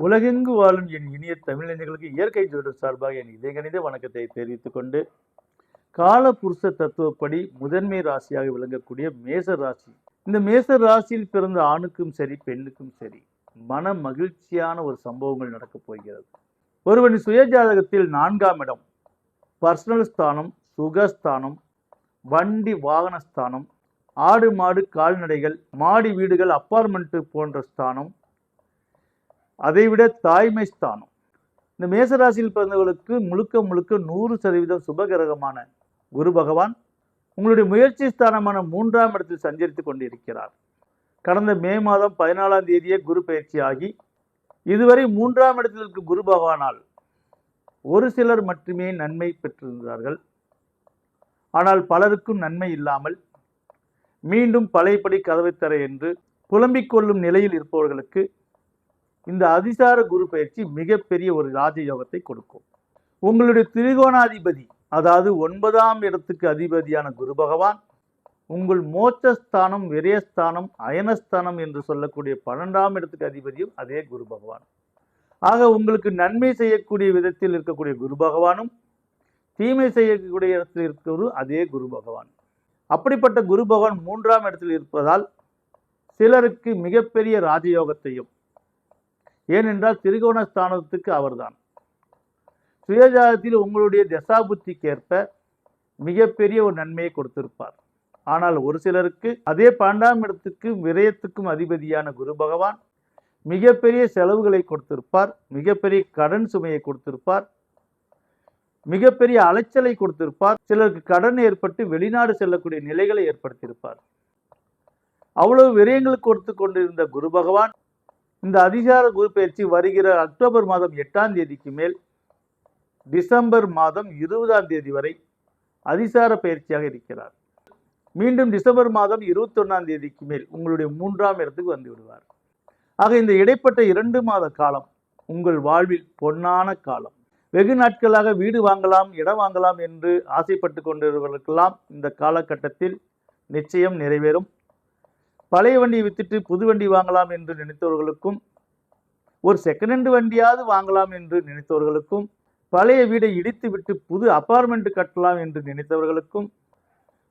உலகெங்கு வாழும் என் இனிய தமிழஞ்சங்களுக்கு இயற்கை ஜோதிடர் சார்பாக என் இதயகணித வணக்கத்தை தெரிவித்துக் கொண்டு காலபுருஷ தத்துவப்படி முதன்மை ராசியாக விளங்கக்கூடிய மேச ராசி. இந்த மேச ராசியில் பிறந்த ஆணுக்கும் சரி பெண்ணுக்கும் சரி மன மகிழ்ச்சியான ஒரு சம்பவங்கள் நடக்கப் போகிறது. ஒருவன் சுயஜாதகத்தில் நான்காம் இடம் பர்சனல் ஸ்தானம் சுகஸ்தானம் வண்டி வாகன ஸ்தானம் ஆடு மாடு கால்நடைகள் மாடி வீடுகள் அப்பார்ட்மெண்ட்டு போன்ற ஸ்தானம் அதைவிட தாய்மை ஸ்தானம். இந்த மேசராசியில் பிறந்தவர்களுக்கு முழுக்க முழுக்க நூறு சதவீதம் சுபகிரகமான குரு பகவான் உங்களுடைய முயற்சி ஸ்தானமான மூன்றாம் இடத்தில் சஞ்சரித்து கொண்டிருக்கிறார். கடந்த மே மாதம் பதினாலாம் தேதியே குரு பயிற்சி ஆகி இதுவரை மூன்றாம் இடத்தில் இருக்கும் குரு பகவானால் ஒரு சிலர் மட்டுமே நன்மை பெற்றிருந்தார்கள். ஆனால் பலருக்கும் நன்மை இல்லாமல் மீண்டும் பழையபடி கதவை தர என்று புலம்பிக் கொள்ளும் நிலையில் இருப்பவர்களுக்கு இந்த அதிசார குரு பயிற்சி மிகப்பெரிய ஒரு ராஜயோகத்தை கொடுக்கும். உங்களுடைய திரிகோணாதிபதி அதாவது ஒன்பதாம் இடத்துக்கு அதிபதியான குரு பகவான் உங்கள் மோட்சஸ்தானம் விரயஸ்தானம் அயனஸ்தானம் என்று சொல்லக்கூடிய பன்னெண்டாம் இடத்துக்கு அதிபதியும் அதே குரு பகவான். ஆக உங்களுக்கு நன்மை செய்யக்கூடிய விதத்தில் இருக்கக்கூடிய குரு பகவானும் தீமை செய்யக்கூடிய இடத்தில் இருக்கிறவரும் அதே குரு பகவான். அப்படிப்பட்ட குரு பகவான் மூன்றாம் இடத்தில் இருப்பதால் சிலருக்கு மிகப்பெரிய ராஜயோகத்தையும் ஏனென்றால் திரிகோண ஸ்தானத்துக்கு அவர்தான். சுயஜாதத்தில் உங்களுடைய தசாபுத்திக்கேற்ப மிகப்பெரிய ஒரு நன்மையை கொடுத்திருப்பார். ஆனால் ஒரு சிலருக்கு அதே பன்னெண்டாம் இடத்துக்கும் விரயத்துக்கும் அதிபதியான குரு பகவான் மிகப்பெரிய செலவுகளை கொடுத்திருப்பார் மிகப்பெரிய கடன் சுமையை கொடுத்திருப்பார் மிகப்பெரிய அலைச்சலை கொடுத்திருப்பார். சிலருக்கு கடன் ஏற்பட்டு வெளிநாடு செல்லக்கூடிய நிலைகளை ஏற்படுத்தியிருப்பார். அவ்வளவு விரயங்களுக்கு கொடுத்து கொண்டிருந்த குரு பகவான் இந்த அதிகார குரு பயிற்சி வருகிற அக்டோபர் மாதம் எட்டாம் தேதிக்கு மேல் டிசம்பர் மாதம் இருபதாம் தேதி வரை அதிசார பயிற்சியாக இருக்கிறார். மீண்டும் டிசம்பர் மாதம் இருபத்தொன்னாம் தேதிக்கு மேல் உங்களுடைய மூன்றாம் இடத்துக்கு வந்து விடுவார். ஆக இந்த இடைப்பட்ட இரண்டு மாத காலம் உங்கள் வாழ்வில் பொன்னான காலம். வெகு நாட்களாக வீடு வாங்கலாம் இடம் வாங்கலாம் என்று ஆசைப்பட்டு கொண்டிருப்பவர்களுக்கெல்லாம் இந்த காலகட்டத்தில் நிச்சயம் நிறைவேறும். பழைய வண்டியை வித்துட்டு புது வண்டி வாங்கலாம் என்று நினைத்தவர்களுக்கும் ஒரு செகண்ட் ஹேண்டு வண்டியாவது வாங்கலாம் என்று நினைத்தவர்களுக்கும் பழைய வீடை இடித்து விட்டு புது அப்பார்ட்மெண்ட் கட்டலாம் என்று நினைத்தவர்களுக்கும்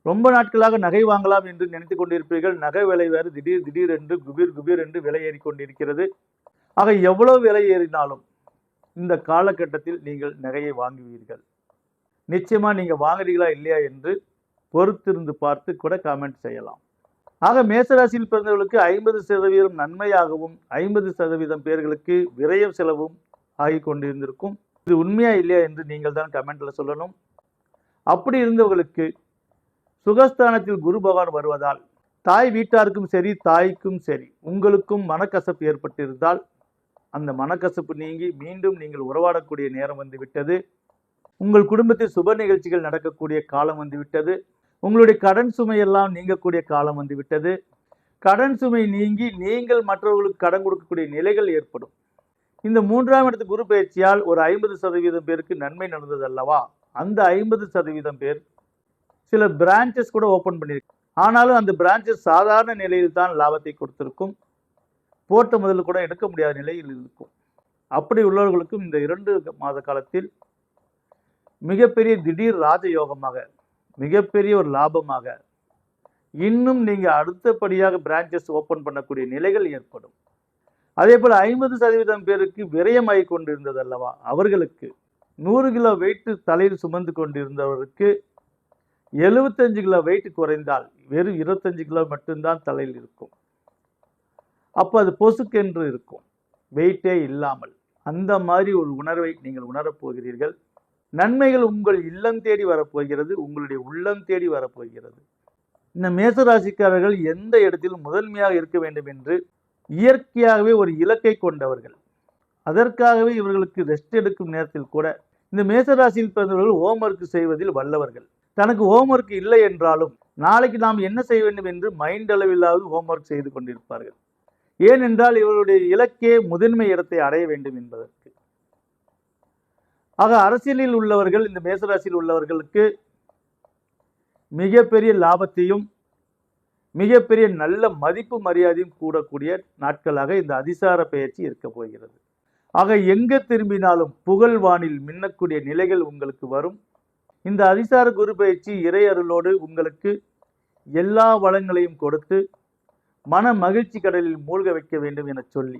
ரொம்ப நாட்களாக நகை வாங்கலாம் என்று நினைத்து கொண்டிருப்பீர்கள். நகை விலை வேறு திடீர் திடீர் என்று குபீர் குபீர் என்று விலை ஏறி கொண்டிருக்கிறது. ஆக எவ்வளவு விலை ஏறினாலும் இந்த காலகட்டத்தில் நீங்கள் நகையை வாங்குவீர்கள். நிச்சயமாக நீங்கள் வாங்குறீங்களா இல்லையா என்று பொறுத்திருந்து பார்த்து கூட கமெண்ட் செய்யலாம். ஆக மேசராசியில் பிறந்தவர்களுக்கு ஐம்பது சதவீதம் நன்மையாகவும் ஐம்பது சதவீதம் பேர்களுக்கு விரய செலவும் ஆகி கொண்டிருந்திருக்கும். இது உண்மையா இல்லையா என்று நீங்கள் தான் கமெண்ட்ல சொல்லணும். அப்படி இருந்தவர்களுக்கு சுகஸ்தானத்தில் குரு பகவான் வருவதால் தாய் வீட்டாருக்கும் சரி தாய்க்கும் சரி உங்களுக்கும் மனக்கசப்பு ஏற்பட்டிருந்தால் அந்த மனக்கசப்பு நீங்கி மீண்டும் நீங்கள் உறவாடக்கூடிய நேரம் வந்துவிட்டது உங்கள் குடும்பத்தில் சுப நிகழ்ச்சிகள் நடக்கக்கூடிய காலம் வந்து விட்டது. உங்களுடைய கடன் சுமையெல்லாம் நீங்கக்கூடிய காலம் வந்து விட்டது. கடன் சுமை நீங்கி நீங்கள் மற்றவர்களுக்கு கடன் கொடுக்கக்கூடிய நிலைகள் ஏற்படும். இந்த மூன்றாம் இடத்து குரு பயிற்சியால் ஒரு ஐம்பது சதவீதம் பேருக்கு நன்மை நடந்தது அல்லவா? அந்த ஐம்பது சதவீதம் பேர் சில பிரான்ச்சஸ் கூட ஓப்பன் பண்ணியிருக்கு ஆனாலும் அந்த பிரான்ச்சஸ் சாதாரண நிலையில் தான் லாபத்தை கொடுத்திருக்கும். போட்ட முதல்ல கூட எடுக்க முடியாத நிலையில் இருக்கும். அப்படி உள்ளவர்களுக்கும் இந்த இரண்டு மாத காலத்தில் மிகப்பெரிய திடீர் ராஜயோகமாக மிகப்பெரிய ஒரு லாபமாக இன்னும் நீங்கள் அடுத்தபடியாக பிரான்ச்சஸ் ஓப்பன் பண்ணக்கூடிய நிலைகள் ஏற்படும். அதே போல் ஐம்பது சதவீதம் பேருக்கு விரயமாகி கொண்டிருந்தது அல்லவா? அவர்களுக்கு நூறு கிலோ வெயிட்டு தலையில் சுமந்து கொண்டிருந்தவருக்கு எழுபத்தஞ்சு கிலோ வெயிட் குறைந்தால் வெறும் இருபத்தஞ்சு கிலோ மட்டும்தான் தலையில் இருக்கும். அப்போ அது பொசுக்கென்று இருக்கும். வெயிட்டே இல்லாமல் அந்த மாதிரி ஒரு உணர்வை நீங்கள் உணரப் போகிறீர்கள். நன்மைகள் உங்கள் இல்லம் தேடி வரப்போகிறது உங்களுடைய உள்ளம் தேடி வரப்போகிறது. இந்த மேசராசிக்காரர்கள் எந்த இடத்திலும் முதன்மையாக இருக்க வேண்டும் என்று இயற்கையாகவே ஒரு இலக்கை கொண்டவர்கள். அதற்காகவே இவர்களுக்கு ரெஸ்ட் எடுக்கும் நேரத்தில் கூட இந்த மேசராசியில் பிறந்தவர்கள் ஹோம்ஒர்க் செய்வதில் வல்லவர்கள். தனக்கு ஹோம்ஒர்க் இல்லை என்றாலும் நாளைக்கு நாம் என்ன செய்ய வேண்டும் என்று மைண்ட் அளவில்லாவது ஹோம்ஒர்க் செய்து கொண்டிருப்பார்கள். ஏனென்றால் இவருடைய இலக்கே முதன்மை இடத்தை அடைய வேண்டும் என்பதற்கு. ஆக அரசியலில் உள்ளவர்கள் இந்த மேசராசியில் உள்ளவர்களுக்கு மிகப்பெரிய லாபத்தையும் மிகப்பெரிய நல்ல மதிப்பு மரியாதையும் கூடக்கூடிய நாட்களாக இந்த அதிசார பயிற்சி இருக்க போகிறது. ஆக எங்கே திரும்பினாலும் புகழ் வானில் மின்னக்கூடிய நிலைகள் உங்களுக்கு வரும். இந்த அதிசார குரு பயிற்சி இறை அருளோடு உங்களுக்கு எல்லா வளங்களையும் கொடுத்து மன மகிழ்ச்சி கடலில் மூழ்க வைக்க வேண்டும் என சொல்லி